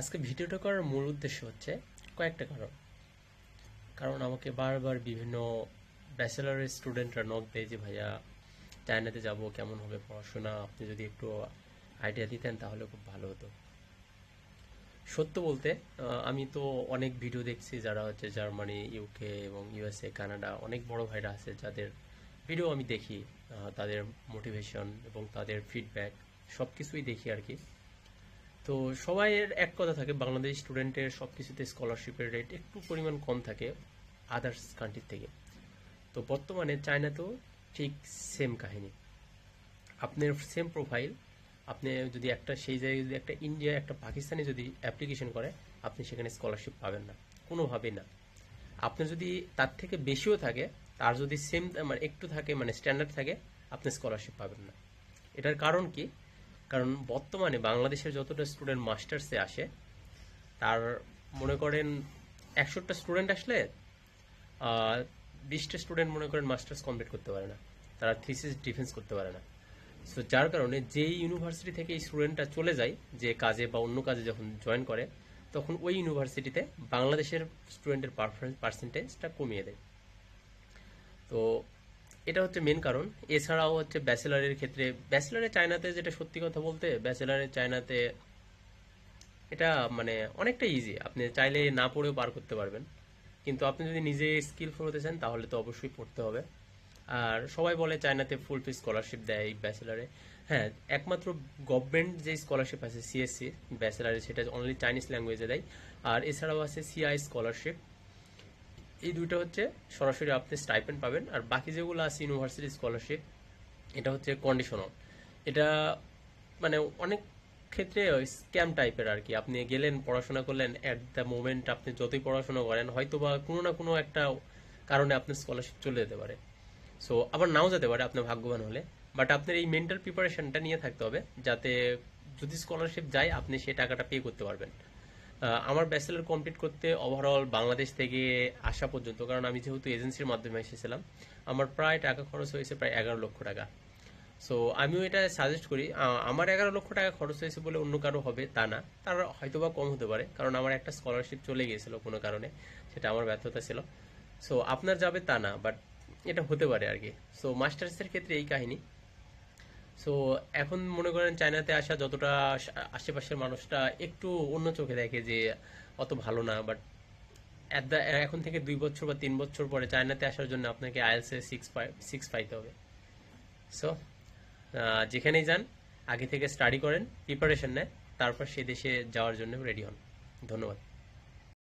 আজকে ভিডিওটা করার মূল উদ্দেশ্য হচ্ছে কয়েকটা কারণ। কারণ আমাকে বারবার বিভিন্ন ব্যাচেলারের স্টুডেন্টরা নক দেয় যে, ভাইয়া, চায়নাতে যাব, কেমন হবে পড়াশোনা? আপনি যদি একটু আইডিয়া দিতেন তাহলে খুব ভালো হতো। সত্য বলতে আমি তো অনেক ভিডিও দেখছি যারা হচ্ছে জার্মানি ইউকে এবং ইউএসএ কানাডা অনেক বড় ভাইরা আছে যাদের ভিডিও আমি দেখি তাদের মোটিভেশন এবং তাদের ফিডব্যাক সব কিছুই দেখি আর কি। তো সবাইয়ের এক কথা থাকে, বাংলাদেশ স্টুডেন্টের সব কিছুতে স্কলারশিপের রেট একটু পরিমাণ কম থাকে আদার্স কান্ট্রির থেকে। তো বর্তমানে চায়নাতেও ঠিক সেম কাহিনী। আপনার সেম প্রোফাইল আপনি যদি একটা সেই জায়গায় যদি একটা ইন্ডিয়া একটা পাকিস্তানি যদি অ্যাপ্লিকেশন করে, আপনি সেখানে স্কলারশিপ পাবেন না, কোনোভাবেই না। আপনি যদি তার থেকে বেশিও থাকে, তার যদি সেম মানে একটু থাকে মানে স্ট্যান্ডার্ড থাকে, আপনি স্কলারশিপ পাবেন না। এটার কারণ কি? কারণ বর্তমানে বাংলাদেশের যতটা স্টুডেন্ট মাস্টার্সে আসে, তার মনে করেন একশোটা স্টুডেন্ট আসলে বিশটা স্টুডেন্ট মনে করেন মাস্টার্স কমপ্লিট করতে পারে না। তারা থিসিস ডিফেন্স করতে পারে না। সো যার কারণে যেই ইউনিভার্সিটি থেকে এই স্টুডেন্টটা চলে যায়, যে কাজে বা অন্য কাজে যখন জয়েন করে, তখন ওই ইউনিভার্সিটিতে বাংলাদেশের স্টুডেন্টের পার্সেন্টেজটা কমিয়ে দেয়। তো এটা হচ্ছে মেন কারণ। এছাড়াও হচ্ছে ব্যাচেলারের ক্ষেত্রে ব্যাচেলারে চায়নাতে যেটা সত্যি কথা বলতে ব্যাচেলারে চায়নাতে এটা মানে অনেকটা ইজি আপনি চাইলে না পড়েও পার করতে পারবেন। কিন্তু আপনি যদি নিজে স্কিলফুল হতে চান, তাহলে তো অবশ্যই পড়তে হবে। আর সবাই বলে চায়নাতে ফুল ফি স্কলারশিপ দেয় ব্যাচেলারে হ্যাঁ একমাত্র গভর্নমেন্ট যে স্কলারশিপ আছে সিএসসি ব্যাচেলারে সেটা অনলি চাইনিজ ল্যাঙ্গুয়েজে দেয়। আর এছাড়াও আছে সিআই স্কলারশিপ এই দুইটা হচ্ছে সরাসরি আপনি স্টাইপেন্ড পাবেন। আর বাকি যেগুলো আছে ইউনিভার্সিটি স্কলারশিপ এটা হচ্ছে কন্ডিশনাল এটা মানে অনেক ক্ষেত্রে স্ক্যাম টাইপের আর কি আপনি গেলেন, পড়াশোনা করলেন অ্যাট দ্য মোমেন্ট আপনি যতই পড়াশোনা করেন হয়তো বা কোনো না কোনো একটা কারণে আপনার স্কলারশিপ চলে যেতে পারে। সো আবার নাও যেতে পারে আপনার ভাগ্যবান হলে। বাট আপনার এই মেন্টাল প্রিপারেশনটা নিয়ে থাকতে হবে, যাতে যদি স্কলারশিপ যায়, আপনি সেই টাকাটা পে করতে পারবেন। আমার ব্যাচেলার কমপ্লিট করতে ওভারঅল বাংলাদেশ থেকে আসা পর্যন্ত, কারণ আমি যেহেতু এজেন্সির মাধ্যমে এসেছিলাম, আমার প্রায় টাকা খরচ হয়েছে প্রায় এগারো লক্ষ টাকা। সো আমিও এটা সাজেস্ট করি আমার এগারো লক্ষ টাকা খরচ হয়েছে বলে অন্য কারও হবে তা না, তার হয়তো বা কম হতে পারে, কারণ আমার একটা স্কলারশিপ চলে গিয়েছিল কোনো কারণে, সেটা আমার ব্যর্থতা ছিল। সো আপনার যাবে তা না বাট এটা হতে পারে আর কি। সো মাস্টার্সের ক্ষেত্রে এই কাহিনী সো এখন মনে করেন চায়নাতে আসা যতটা আশেপাশের মানুষটা একটু অন্য চোখে দেখে যে অত ভালো না বাট এখন থেকে দুই বছর বা তিন বছর পরে চায়নাতে আসার জন্য আপনাকে আইএলসে সিক্স সিক্স পাইতে হবে। সো যেখানেই যান, আগে থেকে স্টাডি করেন প্রিপারেশন নেন, তারপর সে দেশে যাওয়ার জন্য রেডি হন। ধন্যবাদ।